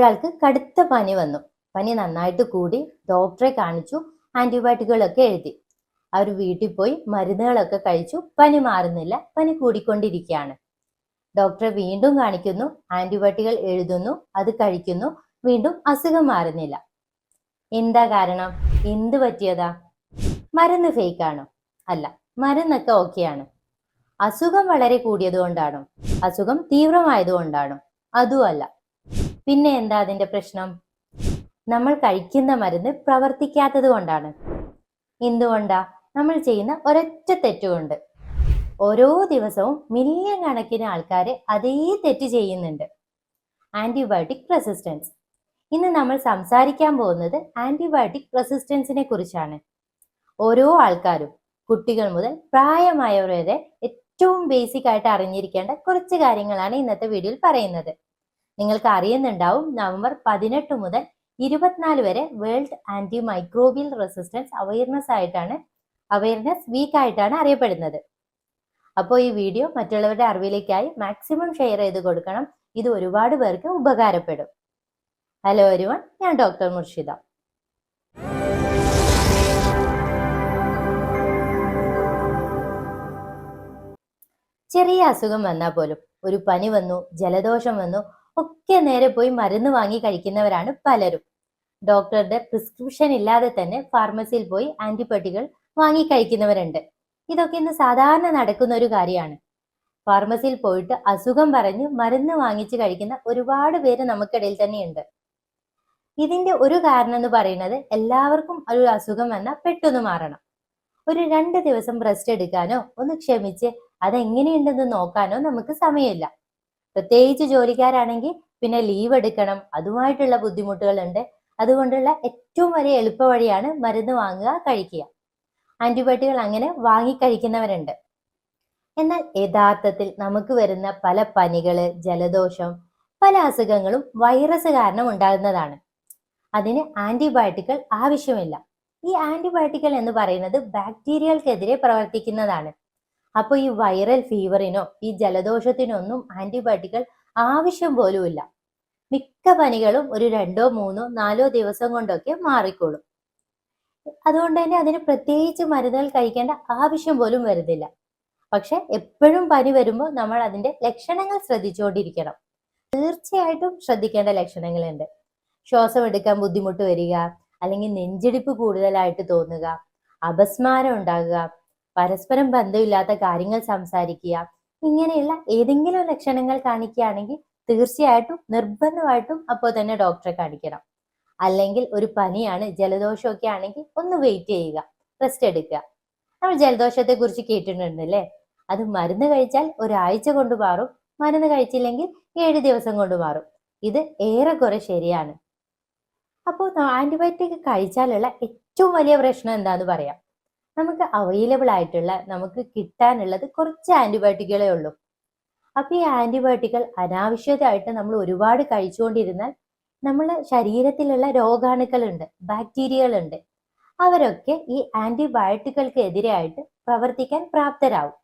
ഒരാൾക്ക് കടുത്ത പനി വന്നു. പനി നന്നായിട്ട് കൂടി ഡോക്ടറെ കാണിച്ചു ആന്റിബയോട്ടിക്കുകളൊക്കെ എഴുതി. അവർ വീട്ടിൽ പോയി മരുന്നുകളൊക്കെ കഴിച്ചു പനി മാറുന്നില്ല പനി കൂടിക്കൊണ്ടിരിക്കുകയാണ്. ഡോക്ടറെ വീണ്ടും കാണിക്കുന്നു ആന്റിബയോട്ടിക്കുകൾ എഴുതുന്നു അത് കഴിക്കുന്നു വീണ്ടും അസുഖം മാറുന്നില്ല. എന്താ കാരണം? എന്ത് പറ്റിയതാ? മരുന്ന് ഫേക്ക് ആണോ? അല്ല മരുന്നൊക്കെ ഓക്കെയാണ് അസുഖം വളരെ കൂടിയത് കൊണ്ടാണോ അസുഖം തീവ്രമായതുകൊണ്ടാണോ? കൊണ്ടാണോ അല്ല പിന്നെ എന്താ അതിന്റെ പ്രശ്നം? നമ്മൾ കഴിക്കുന്ന മരുന്ന് പ്രവർത്തിക്കാത്തത് കൊണ്ടാണ്. എന്തുകൊണ്ടാ? നമ്മൾ ചെയ്യുന്ന ഒരൊറ്റ തെറ്റുകൊണ്ട്. ഓരോ ദിവസവും മില്യൺ കണക്കിന് ആൾക്കാർ അതേ തെറ്റ് ചെയ്യുന്നുണ്ട്. Antibiotic resistance. ഇന്ന് നമ്മൾ സംസാരിക്കാൻ പോകുന്നത് ആന്റിബയോട്ടിക് റെസിസ്റ്റൻസിനെ കുറിച്ചാണ്. ഓരോ ആൾക്കാരും കുട്ടികൾ മുതൽ പ്രായമായവർ വരെ ഏറ്റവും ബേസിക് ആയിട്ട് അറിഞ്ഞിരിക്കേണ്ട കുറച്ച് കാര്യങ്ങളാണ് ഇന്നത്തെ വീഡിയോയിൽ പറയുന്നത്. നിങ്ങൾക്ക് അറിയുന്നുണ്ടാവും നവംബർ പതിനെട്ട് മുതൽ ഇരുപത്തിനാല് വരെ world anti microbial resistance awareness ആയിട്ടാണ് അവയർനെസ് വീക്ക് ആയിട്ടാണ് അറിയപ്പെടുന്നത്. അപ്പോൾ ഈ വീഡിയോ മറ്റുള്ളവരുടെ അറിവിലേക്കായി മാക്സിമം ഷെയർ ചെയ്ത് കൊടുക്കണം. ഇത് ഒരുപാട് പേർക്ക് ഉപകാരപ്പെടും. ഹലോ ഒരുവൺ ഞാൻ ഡോക്ടർ മുർഷിദ. ചെറിയ അസുഖം വന്നാൽ പോലും ഒരു പനി വന്നു ജലദോഷം വന്നു ഒക്കെ നേരെ പോയി മരുന്ന് വാങ്ങി കഴിക്കുന്നവരാണ് പലരും. ഡോക്ടറുടെ പ്രിസ്ക്രിപ്ഷൻ ഇല്ലാതെ തന്നെ ഫാർമസിയിൽ പോയി ആന്റിബയോട്ടിക്കുകൾ വാങ്ങി കഴിക്കുന്നവരുണ്ട്. ഇതൊക്കെ ഇന്ന് സാധാരണ നടക്കുന്ന ഒരു കാര്യമാണ്. ഫാർമസിയിൽ പോയിട്ട് അസുഖം പറഞ്ഞ് മരുന്ന് വാങ്ങിച്ച് കഴിക്കുന്ന ഒരുപാട് പേര് നമുക്കിടയിൽ തന്നെയുണ്ട്. ഇതിന്റെ ഒരു കാരണം എന്ന് പറയുന്നത് എല്ലാവർക്കും ഒരു അസുഖം വന്നാൽ പെട്ടെന്ന് മാറണം. ഒരു രണ്ട് ദിവസം റെസ്റ്റ് എടുക്കാനോ ഒന്ന് ക്ഷമിച്ച് അതെങ്ങനെയുണ്ടെന്ന് നോക്കാനോ നമുക്ക് സമയമില്ല. പ്രത്യേകിച്ച് ജോലിക്കാരാണെങ്കിൽ പിന്നെ ലീവ് എടുക്കണം. അതുമായിട്ടുള്ള ബുദ്ധിമുട്ടുകളുണ്ട്. അതുകൊണ്ടുള്ള ഏറ്റവും വലിയ എളുപ്പ വഴിയാണ് മരുന്ന് വാങ്ങുക കഴിക്കുക. ആന്റിബയോട്ടിക്കുകൾ അങ്ങനെ വാങ്ങി കഴിക്കുന്നവരുണ്ട്. എന്നാൽ യഥാർത്ഥത്തിൽ നമുക്ക് വരുന്ന പല പനികൾ ജലദോഷം പല അസുഖങ്ങളും വൈറസ് കാരണം ഉണ്ടാകുന്നതാണ്. അതിന് ആന്റിബയോട്ടിക്കുകൾ ആവശ്യമില്ല. ഈ ആന്റിബയോട്ടിക്കൽ എന്ന് പറയുന്നത് ബാക്ടീരിയകൾക്കെതിരെ പ്രവർത്തിക്കുന്നതാണ്. അപ്പോൾ ഈ വൈറൽ ഫീവറിനോ ഈ ജലദോഷത്തിനോ ഒന്നും ആന്റിബയോട്ടിക്കൽ ആവശ്യം പോലുമില്ല മിക്ക പനികളും ഒരു രണ്ടോ മൂന്നോ നാലോ ദിവസം കൊണ്ടൊക്കെ മാറിക്കോളും. അതുകൊണ്ട് തന്നെ അതിന് പ്രത്യേകിച്ച് മരുന്നുകൾ കഴിക്കേണ്ട ആവശ്യം പോലും വരുന്നില്ല. പക്ഷെ എപ്പോഴും പനി വരുമ്പോൾ നമ്മൾ അതിന്റെ ലക്ഷണങ്ങൾ ശ്രദ്ധിച്ചുകൊണ്ടിരിക്കണം തീർച്ചയായിട്ടും ശ്രദ്ധിക്കേണ്ട ലക്ഷണങ്ങളുണ്ട്. ശ്വാസം എടുക്കാൻ ബുദ്ധിമുട്ട് വരിക അല്ലെങ്കിൽ നെഞ്ചിടിപ്പ് കൂടുതലായിട്ട് തോന്നുക അപസ്മാരം ഉണ്ടാകുക പരസ്പരം ബന്ധമില്ലാത്ത കാര്യങ്ങൾ സംസാരിക്കുക ഇങ്ങനെയുള്ള ഏതെങ്കിലും ലക്ഷണങ്ങൾ കാണിക്കുകയാണെങ്കിൽ തീർച്ചയായിട്ടും നിർബന്ധമായിട്ടും അപ്പോൾ തന്നെ ഡോക്ടറെ കാണിക്കണം. അല്ലെങ്കിൽ ഒരു പനിയാണ് ജലദോഷമൊക്കെ ആണെങ്കിൽ ഒന്ന് വെയിറ്റ് ചെയ്യുക റെസ്റ്റ് എടുക്കുക. നമ്മൾ ജലദോഷത്തെ കുറിച്ച് കേട്ടിട്ടുണ്ടല്ലേ? അത് മരുന്ന് കഴിച്ചാൽ ഒരാഴ്ച കൊണ്ട് മാറും മരുന്ന് കഴിച്ചില്ലെങ്കിൽ ഏഴ് ദിവസം കൊണ്ട് മാറും. ഇത് ഏറെക്കുറെ ശരിയാണ്. അപ്പോൾ ആന്റിബയോട്ടിക് കഴിച്ചാലുള്ള ഏറ്റവും വലിയ പ്രശ്നം എന്താന്ന് പറയാം? നമുക്ക് അവൈലബിൾ ആയിട്ടുള്ള നമുക്ക് കിട്ടാനുള്ളത് കുറച്ച് ആന്റിബയോട്ടിക്കുകളേ ഉള്ളൂ. അപ്പൊ ഈ ആന്റിബയോട്ടിക്കൽ അനാവശ്യമായിട്ട് നമ്മൾ ഒരുപാട് കഴിച്ചുകൊണ്ടിരുന്നാൽ നമ്മളെ ശരീരത്തിലുള്ള രോഗാണുക്കളുണ്ട് ബാക്ടീരിയകളുണ്ട് അവരൊക്കെ ഈ ആന്റിബയോട്ടിക്കുകൾക്ക് എതിരായിട്ട് പ്രവർത്തിക്കാൻ പ്രാപ്തരാകും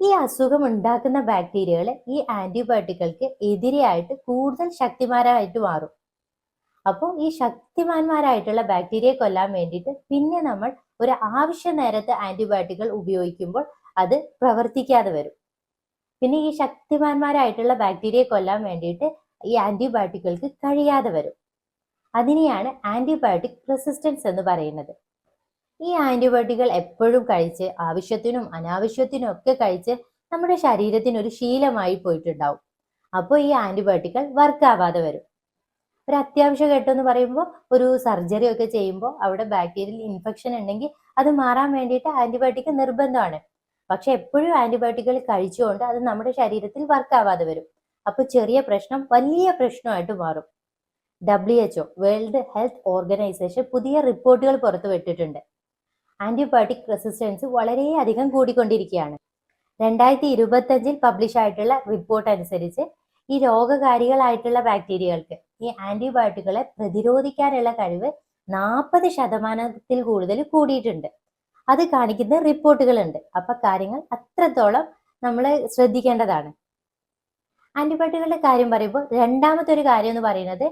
ഈ അസുഖം ഉണ്ടാക്കുന്ന ബാക്ടീരിയകൾ ഈ ആന്റിബയോട്ടിക്കുകൾക്ക് എതിരെയായിട്ട് കൂടുതൽ ശക്തിമാരായിട്ട് മാറും. അപ്പോൾ ഈ ശക്തിമാന്മാരായിട്ടുള്ള ബാക്ടീരിയയെ കൊല്ലാൻ വേണ്ടിയിട്ട് പിന്നെ നമ്മൾ ഒരു ആവശ്യ നേരത്ത് ആന്റിബയോട്ടിക്കുകൾ ഉപയോഗിക്കുമ്പോൾ അത് പ്രവർത്തിക്കാതെ വരും. പിന്നെ ഈ ശക്തിമാന്മാരായിട്ടുള്ള ബാക്ടീരിയയെ കൊല്ലാൻ വേണ്ടിയിട്ട് ഈ ആന്റിബയോട്ടിക്കുകൾക്ക് കഴിയാതെ വരും. അതിനെയാണ് ആന്റിബയോട്ടിക് റെസിസ്റ്റൻസ് എന്ന് പറയുന്നത്. ഈ ആന്റിബയോട്ടിക്കുകൾ എപ്പോഴും കഴിച്ച് ആവശ്യത്തിനും അനാവശ്യത്തിനും ഒക്കെ കഴിച്ച് നമ്മുടെ ശരീരത്തിന് ഒരു ശീലമായി പോയിട്ടുണ്ടാവും. അപ്പോൾ ഈ ആന്റിബയോട്ടിക്കുകൾ വർക്ക് ആവാതെ വരും. ഒരു അത്യാവശ്യ ഘട്ടം പറയുമ്പോൾ ഒരു സർജറി ഒക്കെ ചെയ്യുമ്പോൾ അവിടെ ബാക്ടീരിയൽ ഇൻഫെക്ഷൻ ഉണ്ടെങ്കിൽ അത് മാറാൻ വേണ്ടിയിട്ട് ആന്റിബയോട്ടിക് നിർബന്ധമാണ്. പക്ഷെ എപ്പോഴും ആന്റിബയോട്ടിക്കുകൾ കഴിച്ചുകൊണ്ട് അത് നമ്മുടെ ശരീരത്തിൽ വർക്ക് ആവാതെ വരും. അപ്പോൾ ചെറിയ പ്രശ്നം വലിയ പ്രശ്നമായിട്ട് മാറും. W H O World Health Organization പുതിയ റിപ്പോർട്ടുകൾ പുറത്തുവിട്ടിട്ടുണ്ട് ആന്റിബയോട്ടിക് റെസിസ്റ്റൻസ് വളരെയധികം കൂടിക്കൊണ്ടിരിക്കുകയാണ്. രണ്ടായിരത്തി ഇരുപത്തഞ്ചിൽ പബ്ലിഷ് ആയിട്ടുള്ള റിപ്പോർട്ട് അനുസരിച്ച് ഈ രോഗകാരികളായിട്ടുള്ള ബാക്ടീരിയകൾക്ക് ഈ ആന്റിബയോട്ടിക്കുകളെ പ്രതിരോധിക്കാനുള്ള കഴിവ് നാൽപ്പത് ശതമാനത്തിൽ കൂടുതൽ കൂടിയിട്ടുണ്ട്. അത് കാണിക്കുന്ന റിപ്പോർട്ടുകളുണ്ട്. അപ്പൊ കാര്യങ്ങൾ അത്രത്തോളം നമ്മൾ ശ്രദ്ധിക്കേണ്ടതാണ്. ആന്റിബയോട്ടിക്കുകളുടെ കാര്യം പറയുമ്പോൾ രണ്ടാമത്തെ ഒരു കാര്യം എന്ന് പറയുന്നത്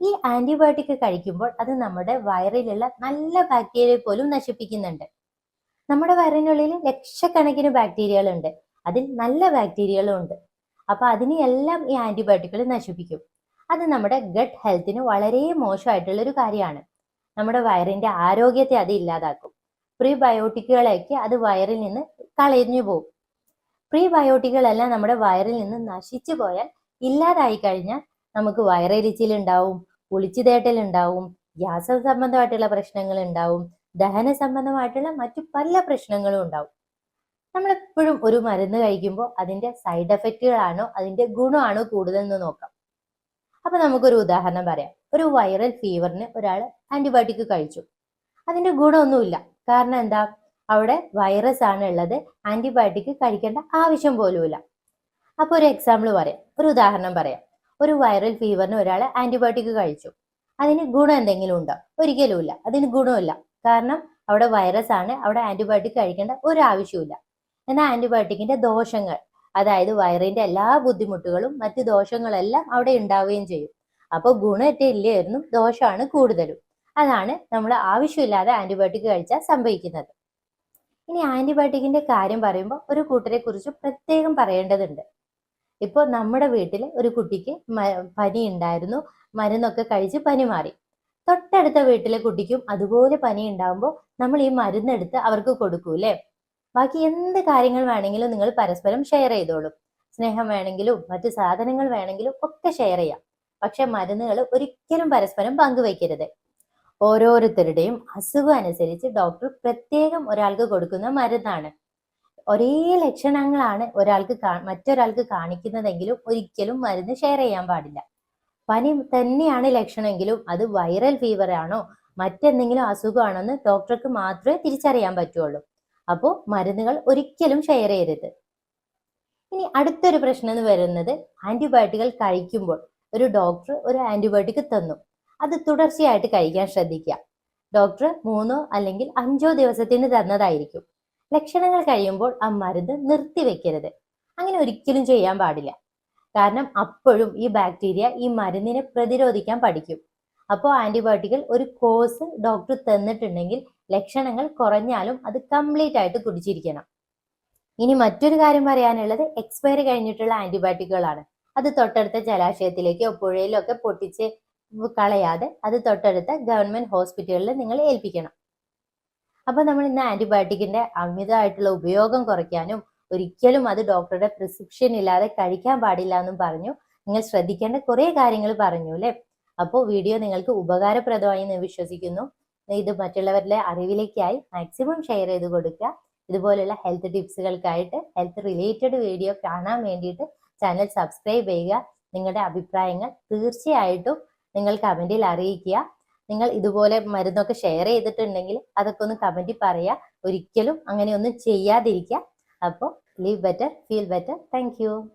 ഈ ആന്റിബയോട്ടിക് കഴിക്കുമ്പോൾ അത് നമ്മുടെ വയറിലുള്ള നല്ല ബാക്ടീരിയ പോലും നശിപ്പിക്കുന്നുണ്ട്. നമ്മുടെ വയറിനുള്ളിൽ ലക്ഷക്കണക്കിന് ബാക്ടീരിയകളുണ്ട് അതിൽ നല്ല ബാക്ടീരിയകളും ഉണ്ട് അപ്പൊ അതിനെയെല്ലാം ഈ ആന്റിബയോട്ടിക്കുകൾ നശിപ്പിക്കും. അത് നമ്മുടെ ഗട്ട് ഹെൽത്തിന് വളരെ മോശമായിട്ടുള്ള ഒരു കാര്യമാണ്. നമ്മുടെ വയറിന്റെ ആരോഗ്യത്തെ അത് ഇല്ലാതാക്കും. പ്രീബയോട്ടിക്കുകളെയൊക്കെ അത് വയറിൽ നിന്ന് കളഞ്ഞു പോകും പ്രീബയോട്ടിക്കുകളെല്ലാം നമ്മുടെ വയറിൽ നിന്ന് നശിച്ചു പോയാൽ ഇല്ലാതായി കഴിഞ്ഞാൽ നമുക്ക് കുളിച്ചുതേട്ടൽ ഉണ്ടാവും ഗ്യാസ് സംബന്ധമായിട്ടുള്ള പ്രശ്നങ്ങൾ ഉണ്ടാവും ദഹന സംബന്ധമായിട്ടുള്ള മറ്റു പല പ്രശ്നങ്ങളും ഉണ്ടാവും. നമ്മളെപ്പോഴും ഒരു മരുന്ന് കഴിക്കുമ്പോൾ അതിന്റെ സൈഡ് എഫക്റ്റുകളാണോ അതിന്റെ ഗുണമാണോ കൂടുതലെന്ന് നോക്കാം. അപ്പൊ നമുക്കൊരു ഉദാഹരണം പറയാം. ഒരു വൈറൽ ഫീവറിന് ഒരാൾ ആന്റിബയോട്ടിക് കഴിച്ചു. അതിന്റെ ഗുണമൊന്നുമില്ല. കാരണം എന്താ? അവിടെ വൈറസ് ആണ് ഉള്ളത്. ആന്റിബയോട്ടിക് കഴിക്കേണ്ട ആവശ്യം പോലുമില്ല. അപ്പൊ ഒരു എക്സാമ്പിൾ പറയാം. ഒരു ഉദാഹരണം പറയാം. ഒരു വൈറൽ ഫീവറിന് ഒരാൾ ആന്റിബയോട്ടിക് കഴിച്ചു. അതിന് ഗുണം എന്തെങ്കിലും ഉണ്ടോ? ഒരിക്കലുമില്ല. അതിന് ഗുണമില്ല. കാരണം അവിടെ വൈറസ് ആണ്. അവിടെ ആന്റിബയോട്ടിക് കഴിക്കേണ്ട ഒരു ആവശ്യമില്ല എന്നാൽ ആന്റിബയോട്ടിക്കിന്റെ ദോഷങ്ങൾ അതായത് വയറിന്റെ എല്ലാ ബുദ്ധിമുട്ടുകളും മറ്റ് ദോഷങ്ങളെല്ലാം അവിടെ ഉണ്ടാവുകയും ചെയ്യും. അപ്പോൾ ഗുണമൊക്കെ ഇല്ലായിരുന്നു ദോഷമാണ് കൂടുതലും. അതാണ് നമ്മൾ ആവശ്യമില്ലാതെ ആന്റിബയോട്ടിക് കഴിച്ചാൽ സംഭവിക്കുന്നത്. ഇനി ആന്റിബയോട്ടിക്കിന്റെ കാര്യം പറയുമ്പോൾ ഒരു കൂട്ടരെ കുറിച്ച് പ്രത്യേകം പറയേണ്ടതുണ്ട്. ഇപ്പോൾ നമ്മുടെ വീട്ടിൽ ഒരു കുട്ടിക്ക് പനി ഉണ്ടായിരുന്നു. മരുന്നൊക്കെ കഴിച്ച് പനി മാറി. തൊട്ടടുത്ത വീട്ടിലെ കുട്ടിക്കും അതുപോലെ പനി ഉണ്ടാകുമ്പോൾ നമ്മൾ ഈ മരുന്നെടുത്ത് അവർക്ക് കൊടുക്കൂലേ ബാക്കി എന്ത് കാര്യങ്ങൾ വേണമെങ്കിലും നിങ്ങൾ പരസ്പരം ഷെയർ ചെയ്തോളും. സ്നേഹം വേണമെങ്കിലും മറ്റു സാധനങ്ങൾ വേണമെങ്കിലും ഒക്കെ ഷെയർ ചെയ്യാം. പക്ഷെ മരുന്നുകൾ ഒരിക്കലും പരസ്പരം പങ്കുവയ്ക്കരുത് ഓരോരുത്തരുടെയും അസുഖം അനുസരിച്ച് ഡോക്ടർ പ്രത്യേകം ഒരാൾക്ക് കൊടുക്കുന്ന മരുന്നാണ്. ഒരേ ലക്ഷണങ്ങളാണ് ഒരാൾക്ക് മറ്റൊരാൾക്ക് കാണിക്കുന്നതെങ്കിലും ഒരിക്കലും മരുന്ന് ഷെയർ ചെയ്യാൻ പാടില്ല. പനി തന്നെയാണ് ലക്ഷണമെങ്കിലും അത് വൈറൽ ഫീവർ ആണോ മറ്റെന്തെങ്കിലും അസുഖമാണെന്ന് ഡോക്ടർക്ക് മാത്രമേ തിരിച്ചറിയാൻ പറ്റുള്ളൂ. അപ്പോൾ മരുന്നുകൾ ഒരിക്കലും ഷെയർ ചെയ്യരുത്. ഇനി അടുത്തൊരു പ്രശ്നം എന്ന് വരുന്നത് ആന്റിബയോട്ടിക്കൽ കഴിക്കുമ്പോൾ ഒരു ഡോക്ടർ ഒരു ആന്റിബയോട്ടിക് തന്നു. അത് തുടർച്ചയായിട്ട് കഴിക്കാൻ ശ്രദ്ധിക്കുക. ഡോക്ടർ മൂന്നോ അല്ലെങ്കിൽ അഞ്ചോ ദിവസത്തിന് തന്നതായിരിക്കും. ലക്ഷണങ്ങൾ കഴിയുമ്പോൾ ആ മരുന്ന് നിർത്തിവെക്കരുത് അങ്ങനെ ഒരിക്കലും ചെയ്യാൻ പാടില്ല. കാരണം അപ്പോഴും ഈ ബാക്ടീരിയ ഈ മരുന്നിനെ പ്രതിരോധിക്കാൻ പഠിക്കും. അപ്പോൾ ആന്റിബയോട്ടിക്കൽ ഒരു കോഴ്സ് ഡോക്ടർ തന്നിട്ടുണ്ടെങ്കിൽ ലക്ഷണങ്ങൾ കുറഞ്ഞാലും അത് കംപ്ലീറ്റ് ആയിട്ട് കുടിച്ചിരിക്കണം. ഇനി മറ്റൊരു കാര്യം പറയാനുള്ളത് എക്സ്പയറി കഴിഞ്ഞിട്ടുള്ള ആന്റിബയോട്ടിക്കുകളാണ് അത് തൊട്ടടുത്ത ജലാശയത്തിലേക്കോ പുഴയിലോ ഒക്കെ പൊട്ടിച്ച് കളയാതെ അത് തൊട്ടടുത്ത ഗവൺമെന്റ് ഹോസ്പിറ്റലുകളിൽ നിങ്ങൾ ഏൽപ്പിക്കണം. അപ്പൊ നമ്മൾ ഇന്ന് ആന്റിബയോട്ടിക്കിന്റെ അമിതമായിട്ടുള്ള ഉപയോഗം കുറയ്ക്കാനും ഒരിക്കലും അത് ഡോക്ടറുടെ പ്രിസ്ക്രിപ്ഷൻ ഇല്ലാതെ കഴിക്കാൻ പാടില്ല എന്നും പറഞ്ഞു നിങ്ങൾ ശ്രദ്ധിക്കേണ്ട കുറേ കാര്യങ്ങൾ പറഞ്ഞു അല്ലെ? അപ്പോൾ വീഡിയോ നിങ്ങൾക്ക് ഉപകാരപ്രദമായി എന്ന് വിശ്വസിക്കുന്നു. ഇത് മറ്റുള്ളവരുടെ അറിവിലേക്കായി മാക്സിമം ഷെയർ ചെയ്ത് കൊടുക്കുക. ഇതുപോലുള്ള ഹെൽത്ത് ടിപ്സുകൾക്കായിട്ട് ഹെൽത്ത് റിലേറ്റഡ് വീഡിയോ കാണാൻ വേണ്ടിയിട്ട് ചാനൽ സബ്സ്ക്രൈബ് ചെയ്യുക. നിങ്ങളുടെ അഭിപ്രായങ്ങൾ തീർച്ചയായിട്ടും നിങ്ങൾ കമന്റിൽ അറിയിക്കുക. നിങ്ങൾ ഇതുപോലെ മരുന്നൊക്കെ ഷെയർ ചെയ്തിട്ടുണ്ടെങ്കിൽ അതൊക്കെ ഒന്ന് കമന്റിൽ പറയുക. ഒരിക്കലും അങ്ങനെയൊന്നും ചെയ്യാതിരിക്കുക. അപ്പോൾ live better feel better thank